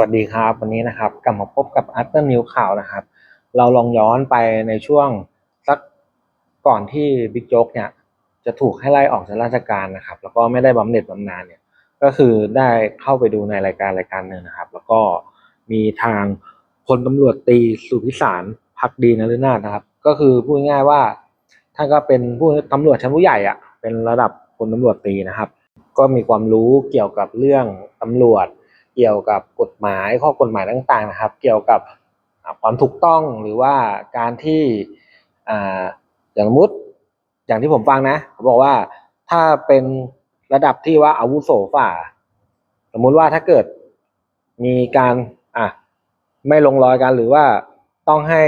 วัสดีครับวันนี้นะครับกลับมาพบกับอัตเตอร์นิวข่าวนะครับ เราลองย้อนไปในช่วงสักก่อนที่บิ๊กโจ๊กเนี่ยจะถูกให้ไล่ออกจากราชการนะครับ แล้วก็ไม่ได้บำเหน็จบำนาญเนี่ยก็คือได้เข้าไปดูในรายการรายการหนึ่งนะครับ แล้วก็มีทางพลตำรวจตีสุพิสารพักดีนฤนาถนะครับ ก็คือพูดง่ายๆว่าท่านก็เป็นผู้ตำรวจชั้นผู้ใหญ่อะเป็นระดับพลตำรวจตีนะครับ ก็มีความรู้เกี่ยวกับเรื่องตำรวจ เกี่ยวกับกฎหมายข้อกฎหมายต่างๆนะครับ เกี่ยวกับความถูกต้องหรือว่าการที่ออย่างสมมติอย่างที่ผมฟังนะเขาบอกว่าถ้าเป็นระดับที่ว่าอาวุโสฝ่า สมมุติว่าถ้าเกิดมีการอะไม่ลงรอยกันหรือว่าต้องให้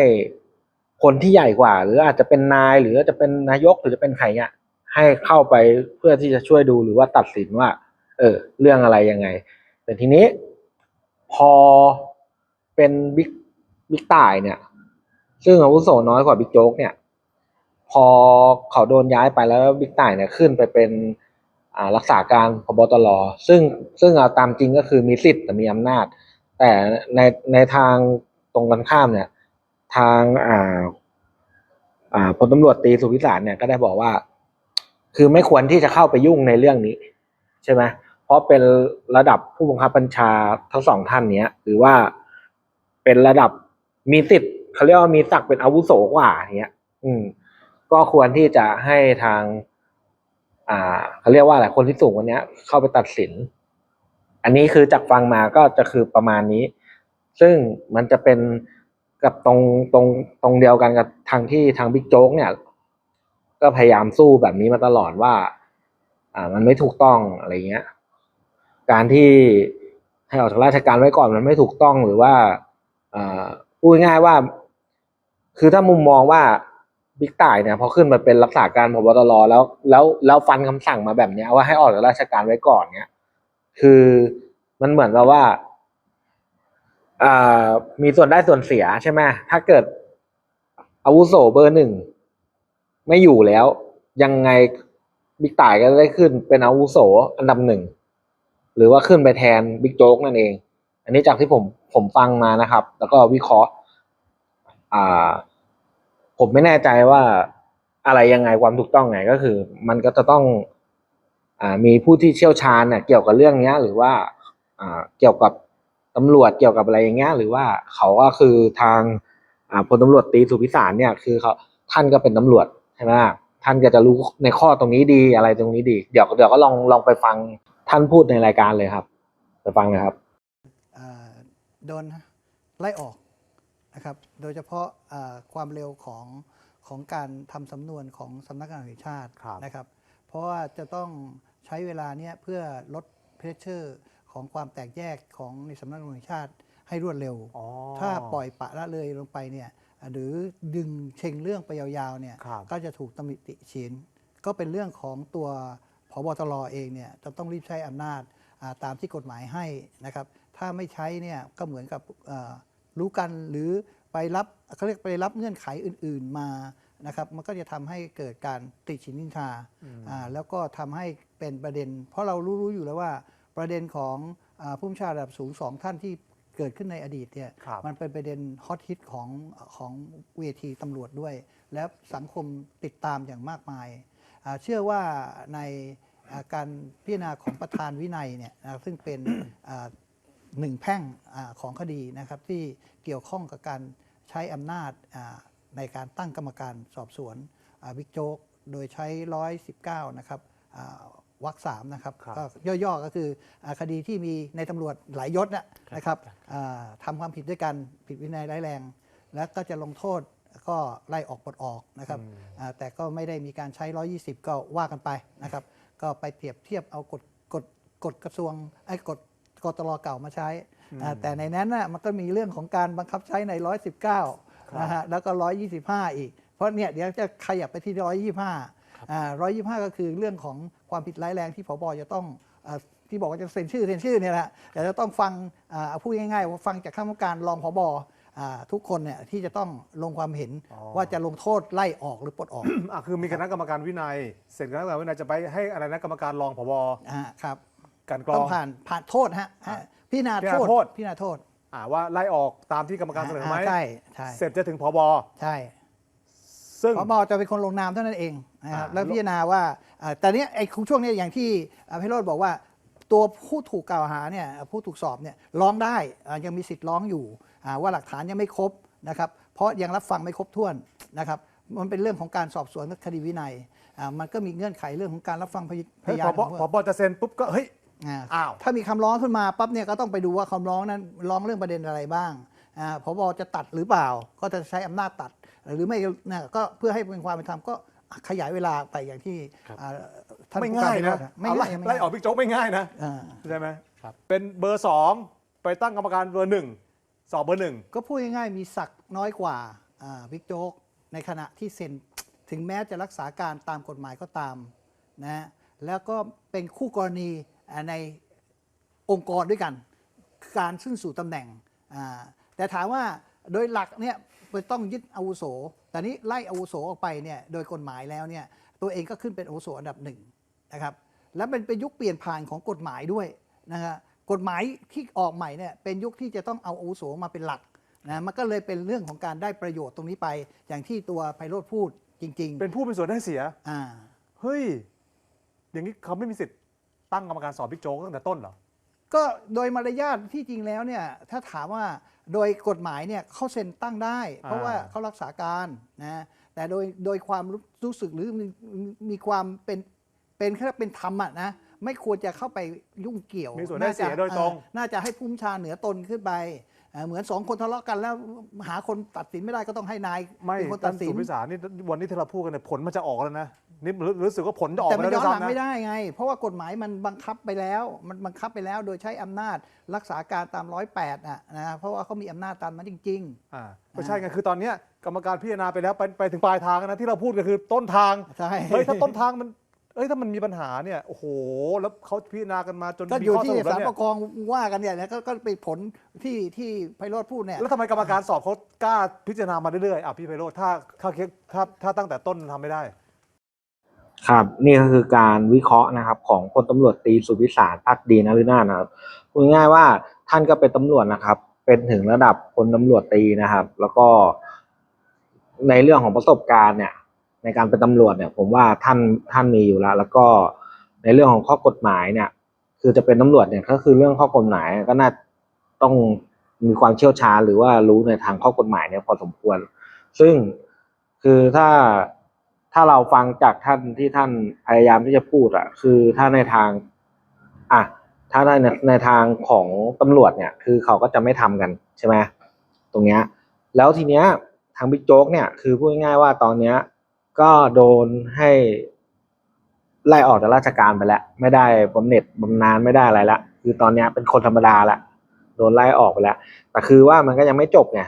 คนที่ใหญ่กว่า หรืออาจจะเป็นนาย หรือจะเป็นนายกหรือจะเป็นใครเนี่ยให้เข้าไปเพื่อที่จะช่วยดูหรือว่าตัดสินว่า เออ เรื่องอะไรยังไง แต่ทีนี้พอเป็นบิ๊กบิ๊กต่ายเนี่ย ซึ่งอาวุโสน้อยกว่าบิ๊กโจ๊กเนี่ย พอเขาโดนย้ายไปแล้วบิ๊กต่ายเนี่ยขึ้นไปเป็นรักษาการพบตรซึ่งซึ่งเอาตามจริงก็คือมีสิทธิ์แต่มีอำนาจ แต่ในในทางตรงกันข้ามเนี่ย ทางอ่าอ่าพลตำรวจตีสุพิสารเนี่ยก็ได้บอกว่า คือไม่ควรที่จะเข้าไปยุ่งในเรื่องนี้ ใช่ไหมเราะเป็นระดับผู้บังคับบัญชาทั้งสองท่านเนี้ยหรือว่าเป็นระดับมีสิทธิ์เขาเรียกว่ามีศักดิ์เป็นอาวุโสกว่าเนี้ย อืม ก็ควรที่จะให้ทาง อ่าเขาเรียกว่าอะไรคนที่สูงกว่านี้เข้าไปตัดสิน อันนี้คือจากฟังมาก็จะคือประมาณนี้ ซึ่งมันจะเป็นกับตรงตรงตรงเดียวกันกับทางที่ทางบิ๊กโจ๊กเนี่ย ก็พยายามสู้แบบนี้มาตลอดว่า อ่า มันไม่ถูกต้องอะไรเงี้ย การที่ให้ออกจากราชการไว้ก่อนมันไม่ถูกต้องหรือว่าอพูดง่ายว่า คือถ้ามุมมองว่าบิ๊กต่ายเนี่ยพอขึ้นมาเป็นรักษาการพบตรแล้วแล้วแล้วฟันคำสั่งมาแบบเนี้ยว่าให้ออกจากราชการไว้ก่อนเนี่ยคือมันเหมือนกับว่าอ่ามีส่วนได้ส่วนเสียใช่ไหมถ้าเกิดอาวุโสเบอร์หนึ่งไม่อยู่แล้ว ยังไงบิ๊กต่ายก็ได้ขึ้นเป็นอาวุโสอันดับหนึ่ง หรือว่าขึ้นไปแทนบิ๊กโจ๊กนั่นเอง อันนี้จากที่ผมผมฟังมานะครับ แล้วก็วิเคราะห์อ่า ผมไม่แน่ใจว่าอะไรยังไงความถูกต้องไงก็คือ มันก็จะต้องอ่ามีผู้ที่เชี่ยวชาญเนี่ยเกี่ยวกับเรื่องเนี้ยหรือว่าอ่าเกี่ยวกับตำรวจเกี่ยวกับอะไรอย่างเงี้ยหรือว่าเขาก็คือทางอ่าพลตำรวจตีสุพิสารเนี่ยคือเขาท่านก็เป็นตำรวจใช่ไหมท่านก็จะรู้ในข้อตรงนี้ดีอะไรตรงนี้ดี เดี๋ยวเดี๋ยวก็ลองลองไปฟัง ท่านพูดในรายการเลยครับไปฟังเลยครับอ่าโดนไล่ออกนะครับ โดยเฉพาะอ่าความเร็วของของการทำสำนวนของสำนักงานตำรวจแห่งชาติครับนะครับ เพราะว่าจะต้องใช้เวลาเนี้ยเพื่อลดเพรสเชอร์ของความแตกแยกของในสำนักงานตำรวจแห่งชาติให้รวดเร็วอ๋อถ้าปล่อยปละละเลยลงไปเนี่ยอ่าหรือดึงเชงเรื่องไปยาวๆเนี่ยครับก็จะถูกตำหนิติฉินก็เป็นเรื่องของตัว พบตรเองเนี่ยจะต้องรีบใช้อำนาจอ่าตามที่กฎหมายให้นะครับ ถ้าไม่ใช้เนี่ยก็เหมือนกับเอ่อรู้กันหรือไปรับเขาเรียกไปรับเงื่อนไขอื่น ๆมานะครับ มันก็จะทำให้เกิดการติฉินนินทาอ่าแล้วก็ทำให้เป็นประเด็น เพราะเรารู้ๆอยู่แล้วว่าประเด็นของอาผู้บัญชาการระดับสูงสองท่านที่เกิดขึ้นในอดีตเนี่ยครับมันเป็นประเด็นฮอตฮิตของของเวทีตำรวจด้วย และสังคมติดตามอย่างมากมายอ่า เชื่อว่าในอ่าการพิจารณาของประธานวินัยเนี่ยนะซึ่งเป็นอ่าหนึ่งแพ่งอาของคดีนะครับที่เกี่ยวข้องกับการใช้อำนาจอ่าในการตั้งกรรมการสอบสวนอ่าบิ๊กโจ๊กโดยใช้ 119 นะครับอ่าวรรคสามนะครับครับก็ย่อๆก็คืออาคดีที่มีในตำรวจหลายยศนะนะครับอ่าทำความผิดด้วยกันผิดวินัยร้ายแรง แล้วก็จะลงโทษ ก็ไล่ออกปลดออกนะครับอ่าแต่ก็ไม่ได้มีการใช้ 120 ก็ว่ากันไปนะครับก็ไปเปรียบเทียบเอากฎกฎกฎกระทรวงไอ้กฎกตรเก่ามาใช้อ่าแต่ในนั้นน่ะมันก็มีเรื่องของการบังคับใช้ใน 119นะฮะแล้วก็ 125 อีก เพราะเนี่ยเดี๋ยวจะขยับไปที่ 125อ่า125 ก็คือเรื่องของความผิดร้ายแรงที่ผบจะต้องอาที่บอกว่าจะเซ็นชื่อเซ็นชื่อเนี่ยแหละแต่จะต้องฟังอ่าเอาพูดง่ายๆว่าฟังจากข้าราชการรองผบอ่า ทุกคนเนี่ยที่จะต้องลงความเห็นอ๋อว่าจะลงโทษไล่ออกหรือปลดออกอะคือมีคณะกรรมการวินัย เสร็จคณะกรรมการวินัยจะไปให้อะไรนะกรรมการรองผบอ่าครับกลันกรต้อองงผ่านผ่านโทษฮะฮะพิจารณาพิจารโทณาษโทษพิจารณาโทษอ่าว่าไล่ออกตามที่กรรมการเสนอไหมใช่ใช่เสร็จจะถึงพบใช่ซึ่งพบจะเป็นคนลงนามเท่านั้นเองนะครับอ่าแล้วพิจารณาว่าอ่าแต่เนี้ยไอ้ช่วงเนี้ยอย่างที่อ่าพิโรธบอกว่า ตัวผู้ถูกกล่าวหาเนี่ยผู้ถูกสอบเนี่ยร้องได้อ่ายังมีสิทธิ์ร้องอยู่อ่า ว่าหลักฐานยังไม่ครบนะครับเพราะยังรับฟังไม่ครบถ้วนนะครับมันเป็นเรื่องของการสอบสวนคดีวินัยอ่ามันก็มีเงื่อนไขเรื่องของการรับฟังพยพเฮ้ยยาพนบของพบจะเซ็นปุ๊บก็เฮ้ยอ่าอ้าวถ้ามีคำร้องขึ้นมาปั๊บเนี่ยก็ต้องไปดูว่าคำร้องนั้นร้องเรื่องประเด็นอะไรบ้างอ่าพบจะตัดหรือเปล่า ก็จะใช้อำนาจตัด หรือไม่นะก็เพื่อให้เป็นความเป็นธรรมก็ขยายเวลาไปอย่างที่อ่าท่านไม่ผู้กง่ายรนะไม่เอาไล่ง่ายไม่ไล่ง่ายออกบิ๊กโจ๊กไม่ง่ายนะอ่าใช่ไหมเป็นเบอร์สองไปตั้งกรรมการเบอร์หนึ่ง สอบเบอร์หนึ่ง ก็พูดง่ายๆมีศักดิ์น้อยกว่าบิ๊กโจ๊กในขณะที่เซ็นถึงแม้จะรักษาการตามกฎหมายก็ตามนะแล้วก็เป็นคู่กรณีในองค์กรด้วยกัน การขึ้นสู่ตำแหน่ง แต่ถามว่าโดยหลักเนี่ยต้องยึดอาวุโส แต่นี้ไล่อาวุโสออกไปเนี่ยโดยกฎหมายแล้วเนี่ยตัวเองก็ขึ้นเป็นอาวุโสอันดับหนึ่งนะครับ และเป็นเป็นยุคเปลี่ยนผ่านของกฎหมายด้วยนะฮะ กฎหมายที่ออกใหม่เนี่ยเป็นยุคที่จะต้องเอาอาวุโสมาเป็นหลักนะมันก็เลยเป็นเรื่องของการได้ประโยชน์ตรงนี้ไป อย่างที่ตัวไพโรธพูดจริงเป็นผู้มีส่วนได้เสียๆอ่า เฮ้ย อย่างนี้เขาไม่มีสิทธิ์ตั้งกรรมการสอบบิ๊กโจ๊กตั้งแต่ต้นเหรอ ก็โดยมารยาทที่จริงแล้วเนี่ยถ้าถามว่าโดยกฎหมายเนี่ยเขาเซ็นตั้งได้ เพราะว่าอ่าเขารักษาการนะแต่โดยโดยความรู้รู้สึกหรือมีมีความเป็นเป็นแค่เป็นธรรมอะนะ ไม่ควรจะเข้าไปยุ่งเกี่ยวมีส่วนได้เสียาจะโดยตรงเอ่อน่าจะให้ผู้บัญชาเหนือตนขึ้นไปเอ่อเหมือนสองคนทะเลาะกันแล้วหาคนตัดสินไม่ได้ก็ต้องให้นายไม่เป็นคนท่าตันดสิสุนพิสารนี่วันนี้ที่เราพูดกันเนี่ยผลมันจะออกแล้วนะนี่รู้รู้สึกว่าผลจะออกแต่มามันแล้วย้ด้อวนยหลังซ้ำนะไม่ได้ไง เพราะว่ากฎหมายมันบังคับไปแล้ว มันบังคับไปแล้วโดยใช้อำนาจรักษาการตามร้อยแปดอะนะเพราะว่าเขามีอำนาจตามนั้นจริงอ่าก็ใช่ไงคือตอนเนี้ยกรรมการพิจารณาไปแล้วไปไปถึงปลายทางแล้วนะที่เราพูดกันคือต้นทางๆใช่เฮ้ยถ้าต้นทางมัน เอ้ยถ้ามันมีปัญหาเนี่ยโอ้โห แล้วเขาพิจารณากันมาจนก็มีอยู่ข้อสที่รุปแล้ศาวลเนี่ปยกครองว่ากันเนี่ยนะก็ก็เป็นผลที่ที่ไพโรธพูดเนี่ยแล้วทำไมกรรมการสอบเขากล้าพิจารณามาเรื่อยๆอะพี่ไพโรธถ้าถ้าเคสถ้าถ้าตั้งแต่ต้นทำไม่ได้ ครับนี่ก็คือการวิเคราะห์นะครับ ของพลตำรวจตรีสุวิสารพักดีนฤนาถนะครับพูดง่ายๆว่าท่านก็เป็นตำรวจนะครับ เป็นถึงระดับพลตำรวจตรีนะครับ แล้วก็ในเรื่องของประสบการณ์เนี่ย ในการเป็นตำรวจเนี่ย ผมว่าท่านท่านมีอยู่แล้ว แล้วก็ในเรื่องของข้อกฎหมายเนี่ย คือจะเป็นตำรวจเนี่ยก็คือเรื่องข้อกฎหมายก็น่าต้องมีความเชี่ยวชาญหรือว่ารู้ในทางข้อกฎหมายเนี่ยพอสมควร ซึ่งคือถ้าถ้าเราฟังจากท่านที่ท่านพยายามที่จะพูดอะคือถ้าในทางอะถ้าในในทางของตำรวจเนี่ย คือเขาก็จะไม่ทำกันใช่ไหมตรงเนี้ยแล้วทีเนี้ยทางบิ๊กโจ๊กเนี่ยคือพูดง่ายๆว่าตอนเนี้ย ก็โดนให้ไล่ออกจากราชการไปแล้ว ไม่ได้บำเหน็จบำนาญไม่ได้อะไรละคือตอนนี้เป็นคนธรรมดาละโดนไล่ออกไปแล้ว แต่คือว่ามันก็ยังไม่จบไง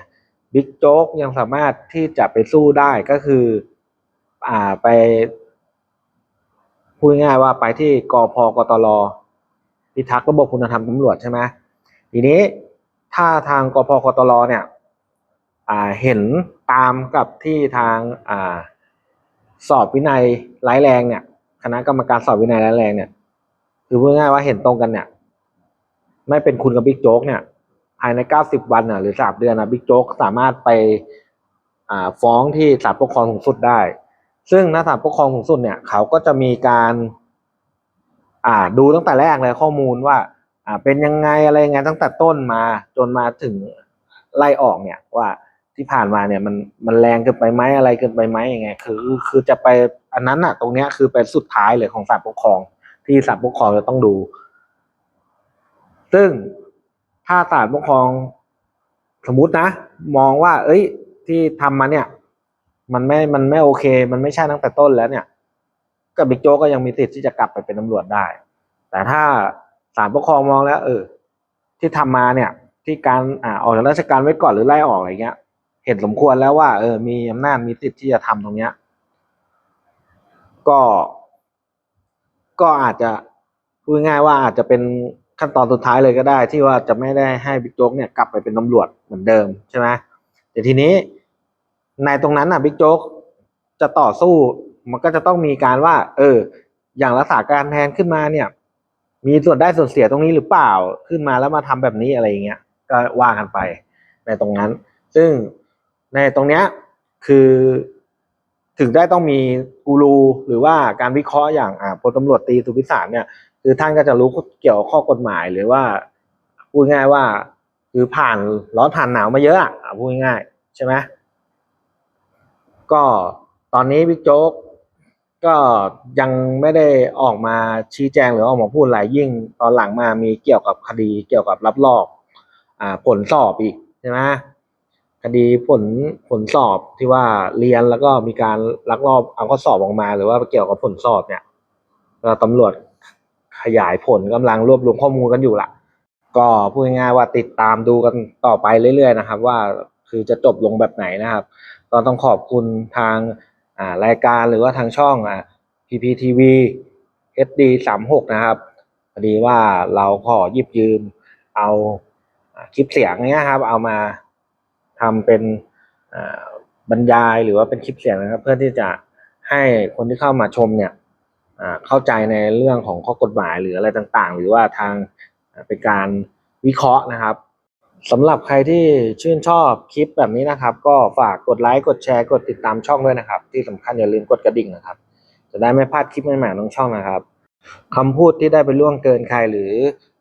บิ๊กโจ๊กยังสามารถที่จะไปสู้ได้ก็คือ อ่าไปพูดง่ายว่าไปที่กอพกตรพิทักษ์ระบบคุณธรรมตำรวจใช่ไหมทีนี้ถ้าทางกพกตรเนี่ยอ่าเห็นตามกับที่ทางอ่า สอบวินัยร้ายแรงเนี่ย คณะกรรมการสอบวินัยร้ายแรงเนี่ย คือพูดง่ายว่าเห็นตรงกันเนี่ย ไม่เป็นคุณกับบิ๊กโจ๊กเนี่ย ภายใน90วันน่ะหรือ3เดือนน่ะบิ๊กโจ๊กสามารถไปอ่าฟ้องที่ศาลปกครองสูงสุดได้ ซึ่งณศาลปกครองสูงสุดเนี่ย เขาก็จะมีการอ่าดูตั้งแต่แรกเลยข้อมูลว่า อ่าเป็นยังไงอะไรยังไงตั้งแต่ต้นมาจนมาถึงไล่ออกเนี่ยว่า ที่ผ่านมาเนี่ยมันมันแรงเกินไปไหมอะไรเกินไปไหมยังไงคือคือจะไปอันนั้นอะตรงเนี้ยคือเป็นสุดท้ายเลยของศาลปกครอง ที่ศาลปกครองจะต้องดู ซึ่งถ้าศาลปกครองสมมตินะ มองว่า เอ้ย ที่ทำมาเนี่ย มันไม่มันไม่โอเค มันไม่ใช่ตั้งแต่ต้นแล้วเนี่ยกับบิ๊กโจ๊กก็ยังมีสิทธิ์ที่จะกลับไปเป็นตำรวจได้ แต่ถ้าศาลปกครองมองแล้ว เออ ที่ทำมาเนี่ย ที่การอ่าออกจากราชการไว้ก่อนหรือไล่ออกอะไรเงี้ย เห็นสมควรแล้วว่า เออ มีอำนาจมีสิทธิ์ที่จะทำตรงเนี้ย ก็ ก็อาจจะพูดง่ายว่าอาจจะเป็นขั้นตอนสุดท้ายเลยก็ได้ ที่ว่าจะไม่ได้ให้บิ๊กโจ๊กเนี่ยกลับไปเป็นตำรวจเหมือนเดิมใช่ไหมแต่ทีนี้ในตรงนั้นน่ะบิ๊กโจ๊กจะต่อสู้มันก็จะต้องมีการว่า เออ อย่างรักษาการแทนขึ้นมาเนี่ย มีส่วนได้ส่วนเสียตรงนี้หรือเปล่าขึ้นมาแล้วมาทำแบบนี้อะไรอย่างเงี้ยก็ว่ากันไปในตรงนั้น ซึ่ง ในตรงเนี้ยคือถึงได้ต้องมีกูรูหรือว่าการวิเคราะห์อย่างอ่าพลตำรวจตีสุพิสารเนี่ย คือท่านก็จะรู้เกี่ยวกับข้อกฎหมายหรือว่าพูดง่ายว่า คือผ่านร้อนผ่านหนาวมาเยอะอะพูดง่ายใช่ไหมก็ตอนนี้บิ๊กโจ๊กก็ยังไม่ได้ออกมาชี้แจงหรือออกมาพูดอะไรยิ่งตอนหลังมามีเกี่ยวกับคดีเกี่ยวกับรับลอกอ่าผลสอบอีกใช่ไหม คดีผลผลสอบที่ว่าเรียนแล้วก็มีการลักลอบเอาข้อสอบออกมา หรือว่าเกี่ยวกับผลสอบเนี่ยตำรวจขยายผลกำลังรวบรวมข้อมูลกันอยู่ละก็พูดง่ายๆว่าติดตามดูกันต่อไปเรื่อยๆนะครับ ว่าคือจะจบลงแบบไหนนะครับก็ต้องขอบคุณทางารายการหรือว่าทางช่องอ่า PPTV HD 36นะครับพอดีว่าเราขอหยิบยืมเอาอ่าคลิปเสียงเนี้ยครับ เอามา ทำเป็นบรรยายหรือว่าเป็นคลิปเสียงนะครับ เพื่อที่จะให้คนที่เข้ามาชมเนี่ยเข้าใจในเรื่องของข้อกฎหมายหรืออะไรต่างๆ หรือว่าทางเป็นการวิเคราะห์นะครับสำหรับใครที่ชื่นชอบคลิปแบบนี้นะครับ ก็ฝากกดไลค์กดแชร์กดติดตามช่องด้วยนะครับ ที่สำคัญอย่าลืมกดกระดิ่งนะครับ จะได้ไม่พลาดคลิปใหม่ๆของช่องนะครับคำพูดที่ได้ไปล่วงเกินใครหรือ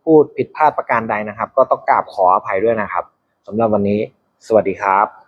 พูดผิดพลาดประการใดนะครับ ก็ต้องกราบขออภัยด้วยนะครับสำหรับวันนี้ สวัสดีครับ